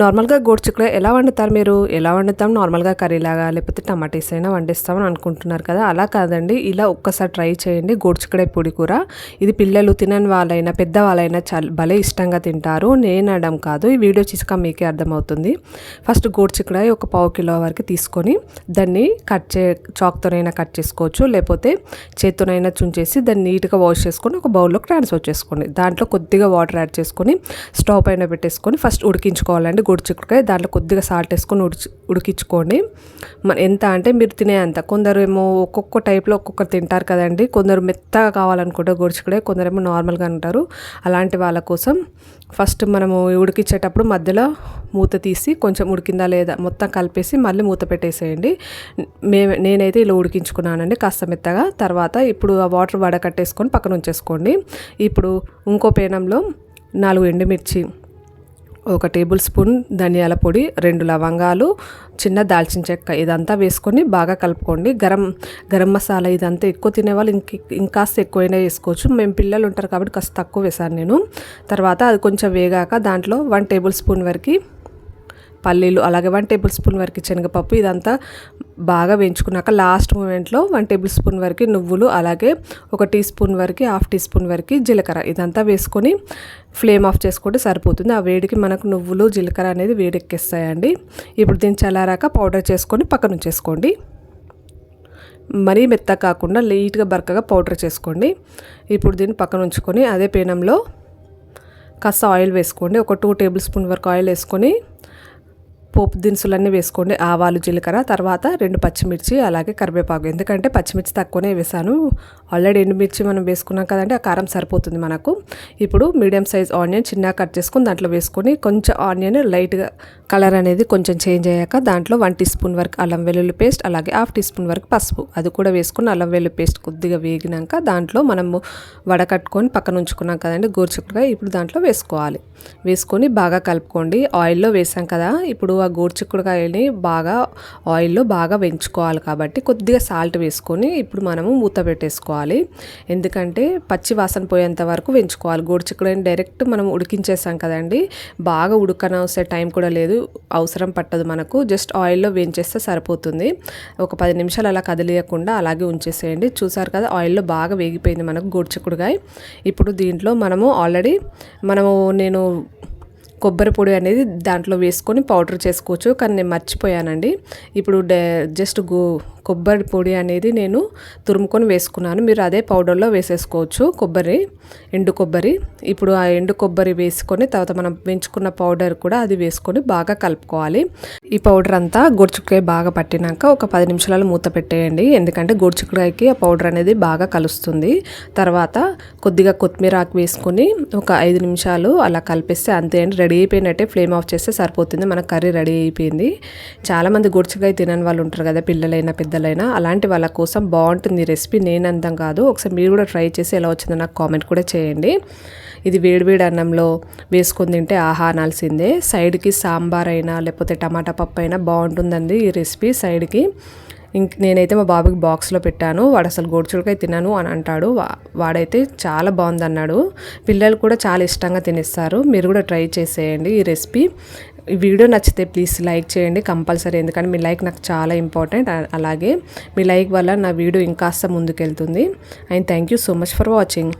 నార్మల్గా గోడ్చిక్కుడు ఎలా వండుతారు మీరు? ఎలా వండుతాం? నార్మల్గా కర్రీలాగా లేకపోతే టమాటీస్ అయినా వండిస్తామని అనుకుంటున్నారు కదా. అలా కాదండి. ఇలా ఒక్కసారి ట్రై చేయండి. గోడ్చిక్కుడే పొడి కూర. ఇది పిల్లలు తినని వాళ్ళైనా పెద్దవాళ్ళైనా చాలా భలే ఇష్టంగా తింటారు. నేను అనడం కాదు. ఈ వీడియో చూసాక మీకే అర్థమవుతుంది. ఫస్ట్ గోడ్చిక్కుడాయి ఒక పావు కిలో వరకు తీసుకొని దాన్ని కట్ చే చాక్తోనైనా కట్ చేసుకోవచ్చు. లేకపోతే చేత్తోనైనా చుంచేసి దాన్ని నీట్గా వాష్ చేసుకొని ఒక బౌల్లోకి ట్రాన్స్ఫర్ చేసుకోండి. దాంట్లో కొద్దిగా వాటర్ యాడ్ చేసుకొని స్టవ్ పైన పెట్టేసుకొని ఫస్ట్ ఉడికించుకోవాలండి. గుడి చిక్కుడుకాయ దాంట్లో కొద్దిగా సాల్ట్ వేసుకొని ఉడిచి ఉడికించుకోండి. మన ఎంత అంటే మీరు తినే అంత. కొందరు ఏమో ఒక్కొక్క టైప్లో ఒక్కొక్కరు తింటారు కదండి. కొందరు మెత్తగా కావాలనుకుంటే కొందరు కొందరేమో నార్మల్గా అంటారు. అలాంటి వాళ్ళ కోసం ఫస్ట్ మనము ఉడికించేటప్పుడు మధ్యలో మూత తీసి కొంచెం ఉడికిందా లేదా మొత్తం కలిపేసి మళ్ళీ మూత పెట్టేసేయండి. మే నేనైతే ఇలా ఉడికించుకున్నానండి కాస్త మెత్తగా. తర్వాత ఇప్పుడు ఆ వాటర్ వడకట్టేసుకొని పక్కన ఉంచేసుకోండి. ఇప్పుడు ఇంకో పేనంలో నాలుగు ఎండుమిర్చి ఒక టేబుల్ స్పూన్ ధనియాల పొడి రెండు లవంగాలు చిన్న దాల్చిన చెక్క ఇదంతా వేసుకొని బాగా కలుపుకోండి. గరం గరం మసాలా ఇదంతా ఎక్కువ తినేవాళ్ళు ఇంక ఇంకాస్త ఎక్కువైనా వేసుకోవచ్చు. మేము పిల్లలు ఉంటారు కాబట్టి కాస్త తక్కువ వేసాను నేను. తర్వాత అది కొంచెం వేగాక దాంట్లో వన్ టేబుల్ స్పూన్ వరకు పల్లీలు అలాగే వన్ టేబుల్ స్పూన్ వరకు శనగపప్పు ఇదంతా బాగా వేయించుకున్నాక లాస్ట్ మూమెంట్లో వన్ టేబుల్ స్పూన్ వరకు నువ్వులు అలాగే ఒక టీ స్పూన్ వరకు హాఫ్ టీ స్పూన్ వరకు జీలకర్ర ఇదంతా వేసుకొని ఫ్లేమ్ ఆఫ్ చేసుకుంటే సరిపోతుంది. ఆ వేడికి మనకు నువ్వులు జీలకర్ర అనేది వేడెక్కిస్తాయండి. ఇప్పుడు దీన్ని చల్లారాక పౌడర్ చేసుకొని పక్కన ఉంచేసుకోండి. మరీ మెత్త కాకుండా లైట్గా బరకగా పౌడర్ చేసుకోండి. ఇప్పుడు దీన్ని పక్కన ఉంచుకొని అదే పేనంలో కాస్త ఆయిల్ వేసుకోండి. ఒక టూ టేబుల్ స్పూన్ వరకు ఆయిల్ వేసుకొని పోపు దినుసులన్నీ వేసుకోండి. ఆవాలు జీలకర్ర తర్వాత రెండు పచ్చిమిర్చి అలాగే కరివేపాకు. ఎందుకంటే పచ్చిమిర్చి తక్కువనే వేసాను. ఆల్రెడీ ఎండుమిర్చి మనం వేసుకున్నాం కదంటే ఆ కారం సరిపోతుంది మనకు. ఇప్పుడు మీడియం సైజ్ ఆనియన్ చిన్నగా కట్ చేసుకొని దాంట్లో వేసుకొని కొంచెం ఆనియన్ లైట్గా కలర్ అనేది కొంచెం చేంజ్ అయ్యాక దాంట్లో వన్ టీ స్పూన్ వరకు అల్లం వెల్లుల్లి పేస్ట్ అలాగే హాఫ్ టీ స్పూన్ వరకు పసుపు. అది కూడా వేసుకుని అల్లం వెల్లుల్లి పేస్ట్ కొద్దిగా వేగినాక దాంట్లో మనము వడకట్టుకొని పక్కన ఉంచుకున్నాం కదండి గోరుచుక్కగా ఇప్పుడు దాంట్లో వేసుకోవాలి. వేసుకొని బాగా కలుపుకోండి. ఆయిల్లో వేసాం కదా ఇప్పుడు ఆ గోరుచిక్కుడుకాయని బాగా ఆయిల్లో బాగా వెంచుకోవాలి కాబట్టి కొద్దిగా సాల్ట్ వేసుకొని ఇప్పుడు మనము మూత పెట్టేసుకోవాలి. ఎందుకంటే పచ్చి వాసన పోయేంత వరకు వెంచుకోవాలి గోరుచిక్కుడుని డైరెక్ట్ మనం ఉడికించేసాం కదండి. బాగా ఉడకనవసే టైం కూడా లేదు. అవసరం పట్టదు మనకు. జస్ట్ ఆయిల్లో వేయించేస్తే సరిపోతుంది. ఒక పది నిమిషాలు అలా కదిలియకుండా అలాగే ఉంచేసేయండి. చూసారు కదా ఆయిల్లో బాగా వేగిపోయింది మనకు గోరుచిక్కుడుకాయ. ఇప్పుడు దీంట్లో మనము ఆల్రెడీ మనము నేను కొబ్బరి పొడి అనేది దాంట్లో వేసుకొని పౌడర్ చేసుకోవచ్చు కానీ నేను మర్చిపోయానండి. ఇప్పుడు జస్ట్ గో కొబ్బరి పొడి అనేది నేను తురుముకొని వేసుకున్నాను. మీరు అదే పౌడర్లో వేసేసుకోవచ్చు కొబ్బరి ఎండు కొబ్బరి. ఇప్పుడు ఆ ఎండు కొబ్బరి వేసుకొని తర్వాత మనం పెంచుకున్న పౌడర్ కూడా అది వేసుకొని బాగా కలుపుకోవాలి. ఈ పౌడర్ అంతా గొడుచుకాయ బాగా పట్టినాక ఒక పది నిమిషాలు మూత పెట్టేయండి. ఎందుకంటే గొడుచుకాయకి ఆ పౌడర్ అనేది బాగా కలుస్తుంది. తర్వాత కొద్దిగా కొత్తిమీర ఆకు వేసుకొని ఒక ఐదు నిమిషాలు అలా కలిపిస్తే అంతే అండి. రెడీ అయిపోయినట్టే ఫ్లేమ్ ఆఫ్ చేస్తే సరిపోతుంది. మన కర్రీ రెడీ అయిపోయింది. చాలామంది గొడుచుకాయ తినని వాళ్ళు ఉంటారు కదా పిల్లలైనా పెద్ద పెద్దలైనా అలాంటి వాళ్ళ కోసం బాగుంటుంది రెసిపీ. నేను అంతం కాదు. ఒకసారి మీరు కూడా ట్రై చేసి ఎలా వచ్చిందో నాకు కామెంట్ కూడా చేయండి. ఇది వేడివేడి అన్నంలో వేసుకొని తింటే ఆహా అనాల్సిందే. సైడ్కి సాంబార్ అయినా లేకపోతే టమాటా పప్పు అయినా బాగుంటుందండి ఈ రెసిపీ సైడ్కి. ఇంక నేనైతే మా బాబుకి బాక్స్లో పెట్టాను. వాడు అసలు గోడుచులకాయ తినను అని అంటాడు. వాడైతే చాలా బాగుంది అన్నాడు పిల్లలు కూడా చాలా ఇష్టంగా తినేస్తారు. మీరు కూడా ట్రై చేసేయండి ఈ రెసిపీ. ఈ వీడియో నచ్చితే ప్లీజ్ లైక్ చేయండి కంపల్సరీ ఎందుకంటే మీ లైక్ నాకు చాలా ఇంపార్టెంట్. అలాగే మీ లైక్ వల్ల నా వీడియో ఇంకాస్త ముందుకెళ్తుంది. And thank you so much for watching.